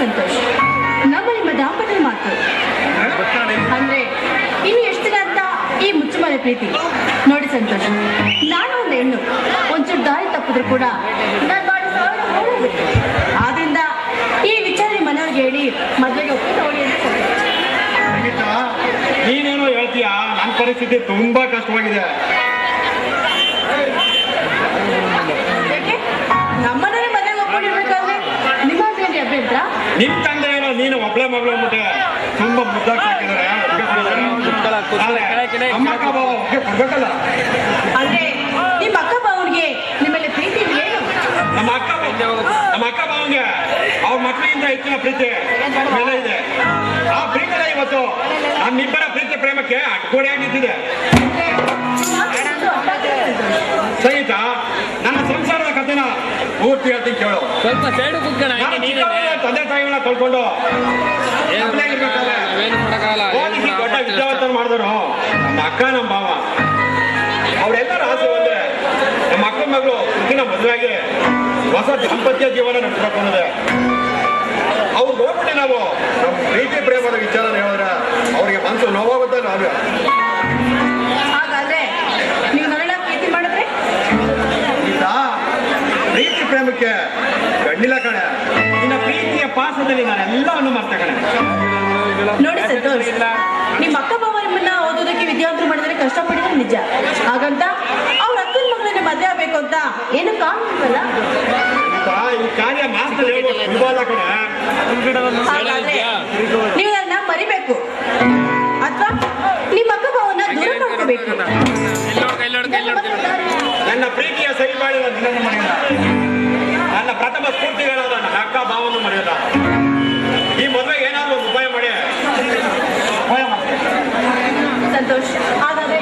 ಸಂತೋಷ್. ನಮ್ಮ ನಿಮ್ಮ ದಾಂಪತ್ಯ ಮಾತು. ಅಂದ್ರೆ, ಇನ್ನು ಎಷ್ಟು ದಿನ ಅಂತ ಈ ಮುಚ್ಚುಮನೆ ಪ್ರೀತಿ? ನೋಡಿ ಸಂತೋಷ್, ನಾನು ಒಂದು ಹೆಣ್ಣು. ಒಂಚೂರು ದಾರಿ ತಪ್ಪಿದ್ರು ಕೂಡ ಆದ್ರಿಂದ ಈ ವಿಚಾರ ನಿಮ್ಮ ಮನೆಯವ್ರಿಗೆ ಹೇಳಿ, ಮದುವೆಗೆ ಒಪ್ಪಿ ನೋಡಿ ಅಂತ ನೀನೇನೋ ಹೇಳ್ತೀಯಾ? ನನ್ನ ಪರಿಸ್ಥಿತಿ ತುಂಬಾ ಕಷ್ಟವಾಗಿದೆ. ನಿಮ್ಮ ನಿಮ್ ತಂದೆ ಏನೋ ನೀನು ಒಬ್ಳೆ ಮಗಳು ಅಂದ್ಬಿಟ್ಟೆ ತುಂಬಾ ಮುದ್ದಾಗಿ ಒಪ್ಗೆ ಕೊಡಿದ್ದಾರೆ. ಆದ್ರೆ ಬಾವ ಒಪ್ಗೆ ಕೊಡ್ಬೇಕಲ್ಲ? ಅಂದ್ರೆ ನಿಮ್ಮ ಅಕ್ಕ ಬಾವನಿಗೆ ನಿಮ್ಮಲ್ಲಿ ಪ್ರೀತಿ ಏನು? ನಮ್ಮ ಅಕ್ಕ ಬಾವ- ನಮ್ಮ ಅಕ್ಕ ಬಾವಂಗೆ ಅವ್ರ ಮಕ್ಕಳಿಂದ ಹೆಚ್ಚಿನ ಪ್ರೀತಿ ಬೆಲೆ ಇದೆ. ಆ ಪ್ರೀತಿನ ಇವತ್ತು ನಮ್ಮಿಬ್ಬರ ಪ್ರೀತಿ ಪ್ರೇಮಕ್ಕೆ ಅಡ್ಗೋಡೆಯಾಗಿ ನಿಂತಿದೆ ಸಂಗೀತ ನನ್ನ ಸಂಸಾರದ ಕಥೆನ ಪೂರ್ತಿ ಹೇಳ್ತೀನಿ ಕೇಳು. ಸ್ವಲ್ಪ ಸೈಡ್ ಕುತ್ಕೋಣ ನಾನು ಹಂಗೆ ತಂದೆ ತಾಯಿಗಳನ್ನ ಕಳ್ಕೊಂಡು ಏನು ಮಾಡಕ್ಕಾಗಲ್ಲ ಓದಿಸಿ ದೊಡ್ಡ ವಿದ್ಯಾವಂತನ ಮಾಡಿದ್ರು. ನಮ್ಮ ಅಕ್ಕ ನಮ್ಮ ಮಾವ. ಅವರೆಲ್ಲರ ಆಸೆ ಒಂದೇ ನಮ್ಮ ಅಕ್ಕ ಮಗಳು ಹುಡುಗಿನ ಮದುವೆಯಾಗಿ ಹೊಸ ದಾಂಪತ್ಯ ಜೀವನ ನಡೆಸ್ಕೊಂಡಿದೆ ಅವ್ರು ನೋಡ್ಬಿಟ್ಟು ನಾವು ನಮ್ಮ ಪ್ರೀತಿ ಪ್ರೇಮದ ವಿಚಾರ ಹೇಳಿದ್ರೆ ಅವ್ರಿಗೆ ಮನಸ್ಸು ನೋವಾಗುತ್ತೆ ನಾವೇ. ಓದಲಿ ನಾನು ಎಲ್ಲವನ್ನು ಮಾಡ್ತಕ್ಕಣೆ ನೋಡಿ ಸಂತೋಷ್ ನಿಮ್ಮ ಅಕ್ಕ ಬಾವ ನಿಮ್ಮನ್ನ ಓದೋದಕ್ಕೆ ವಿದ್ಯಾರ್ಥಿ ಮಾಡಿದ್ರೆ ಕಷ್ಟಪಟ್ಟಿದ್ರೆ ನಿಜ. ಹಾಗಂತ ಅವ್ರ ಅಕ್ಕನ ಮಗಳನ್ನ ಮದ್ವೆ ಆಗ್ಬೇಕು ಅಂತ ಏನು ಕಾಣಲ್ಲ ಕಾರ್ಯ ನೀವು ಅದನ್ನ ಮರಿಬೇಕು. ಅಥವಾ ನಿಮ್ಮ ಅಕ್ಕ ಭಾವನ ದೂರ ಮಾಡ್ಕೋಬೇಕು. ನನ್ನ ಪ್ರೀತಿಯ ಸರಿಪಾಡಿದ ನನ್ನ ಪ್ರಥಮ ಸ್ಫೂರ್ತಿಗಳಾದ ನನ್ನ ಅಕ್ಕ ಭಾವವನ್ನು ಮರೆಯಲ್ಲ ಈ ಮದುವೆಗೆ ಏನಾದರೂ ಒಂದು ಉಪಾಯ ಮಾಡಿ. ಸಂತೋಷ್. ಹಾಗಾದ್ರೆ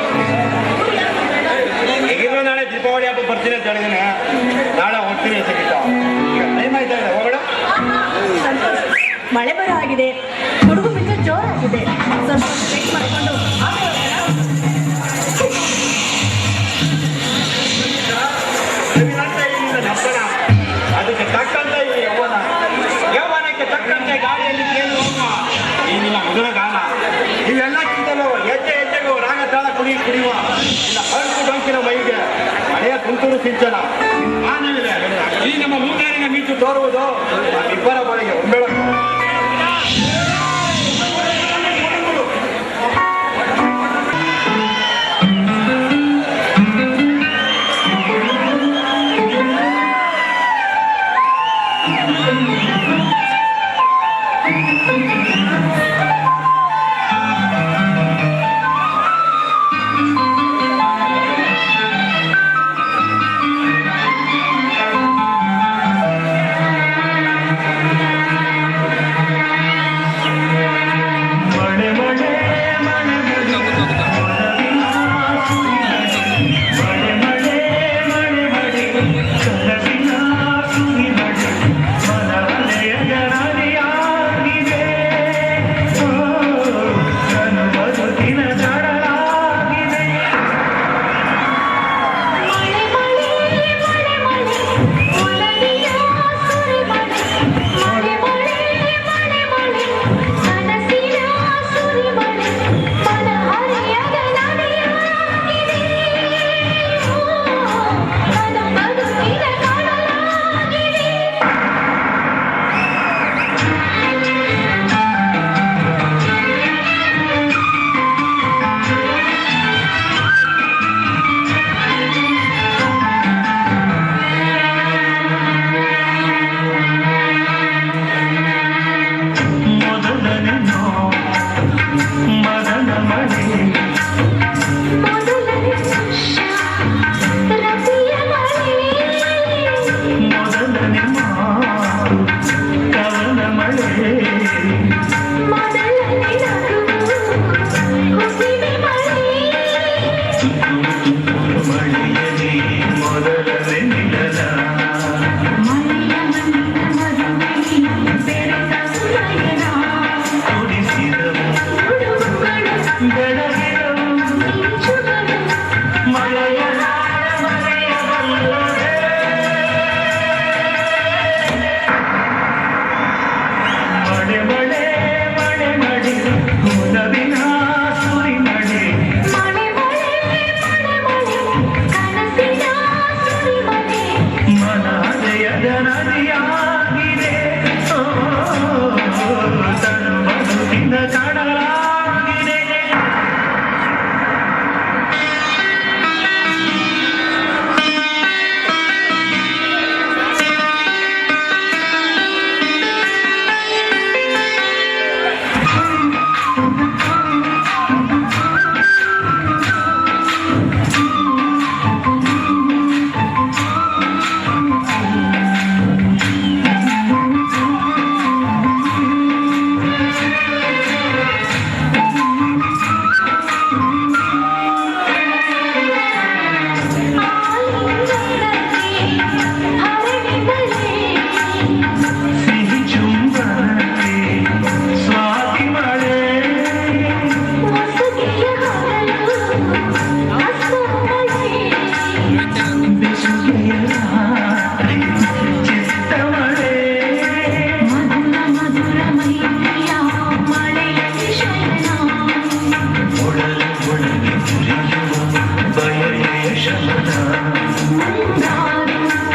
ಹೇಗಿದ್ರು ನಾಳೆ ದೀಪಾವಳಿ ಹಬ್ಬ ಬರ್ತೀನಿ ಅಂತ ಹೇಳಿದ್ದೀನಿ. ನಾಳೆ ಹೋಗ್ತೀನಿ ಸಂಗೀತ ಈಗ ಟೈಮ್ ಆಯ್ತಾ ಇದೆ? ಹೋಗೋಣ? ಸಂತೋಷ್. ಮಳೆ ಬರೋ ಆಗಿದೆ ಕುಡಿಯುವ ನಿನ್ನ ಹರಕು ಡೊಂಕಿನ ಮೈಗೆ ಹಳೆಯ ತುಂತುರು ಸಿಂಚನ. ಈ ನಮ್ಮ ಮುಂಗಾರಿನ ಮೀಚು ತೋರುವುದು ಇಬ್ಬರ ಬಳಿಗೆ ಒಂಬೆಳಕು மரணமடே Amen.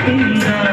Thank you.